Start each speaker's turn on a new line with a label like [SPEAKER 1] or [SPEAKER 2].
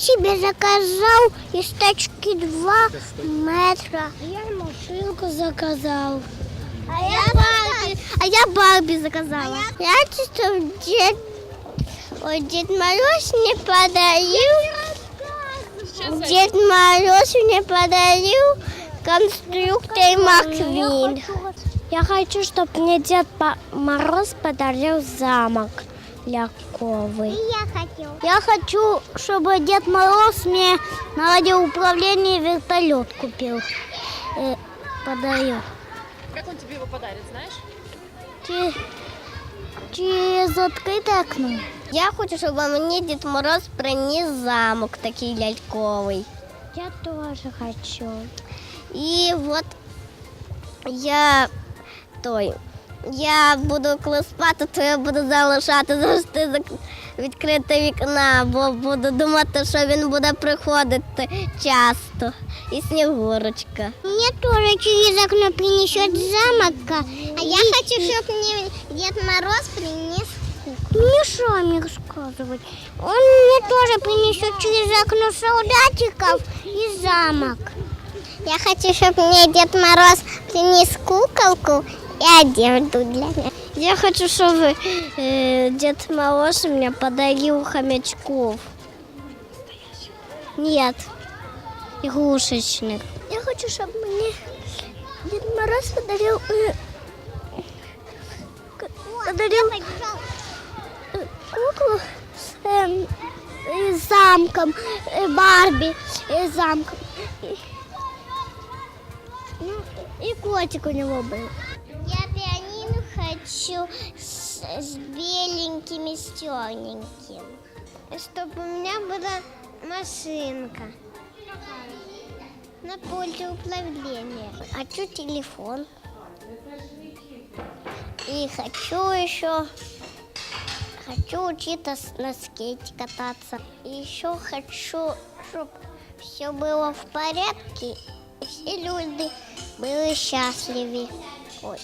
[SPEAKER 1] себе заказал из тачки 2 метра. Я машинку заказал. А я Барби, а я Барби заказала. Я чувствую, дед, ой, Дед Мороз мне подарил, Дед Мороз мне подарил конструктор Маквин. Я хочу, чтобы мне Дед Мороз подарил замок Ляковый. я хотел. Я хочу, чтобы Дед Мороз мне на радиоуправлении вертолет купил. Э, подарил.
[SPEAKER 2] Как он тебе его подарит, знаешь?
[SPEAKER 1] Чи- Через открытое окно. Я хочу, чтобы мне Дед Мороз принес замок такий ляльковий. Я тоже хочу. І от я той. Я буду коли спати, то я буду залишати завжди відкрите вікна, бо буду думати, що він буде приходити часто. І снігурочка. Мені теж через окно принесет замок, а я хочу, щоб мені Дед Мороз принес Не мешай мне рассказывать. Он мне тоже принесет через окно солдатиков и замок. Я хочу, чтобы мне Дед Мороз принес куколку и одежду для меня. Я хочу, чтобы э, Дед Мороз мне подарил хомячков. Нет, игрушечных. Я хочу, чтобы мне Дед Мороз подарил... э, подарил э, куклу эм, э, с замком, э, Барби э, с замком. И, ну, и котик у него был. Хочу с, с беленьким и с черненьким. Чтобы у меня была машинка. На пульте управления. Хочу телефон. И хочу еще Хочу учиться на скейте кататься. И еще хочу, чтобы все было в порядке, и все люди были счастливы. Ой.